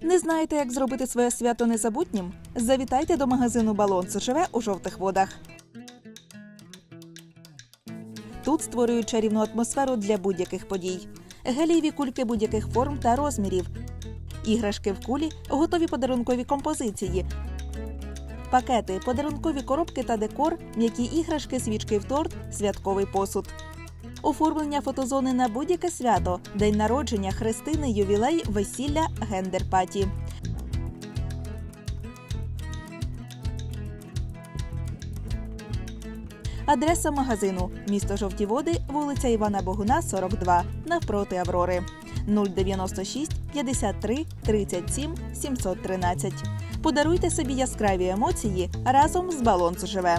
Не знаєте, як зробити своє свято незабутнім? Завітайте до магазину Балон живе у жовтих водах. Тут створюють чарівну атмосферу для будь-яких подій. Гелієві кульки будь-яких форм та розмірів, іграшки в кулі, готові подарункові композиції, пакети, подарункові коробки та декор, м'які іграшки, свічки в торт, святковий посуд. Оформлення фотозони на будь-яке свято, день народження, хрестини, ювілей, весілля, гендер-паті. Адреса магазину місто Жовті Води, вулиця Івана Богуна, 42, навпроти Аврори. 096 53 37 713. Подаруйте собі яскраві емоції разом з Балонс живе.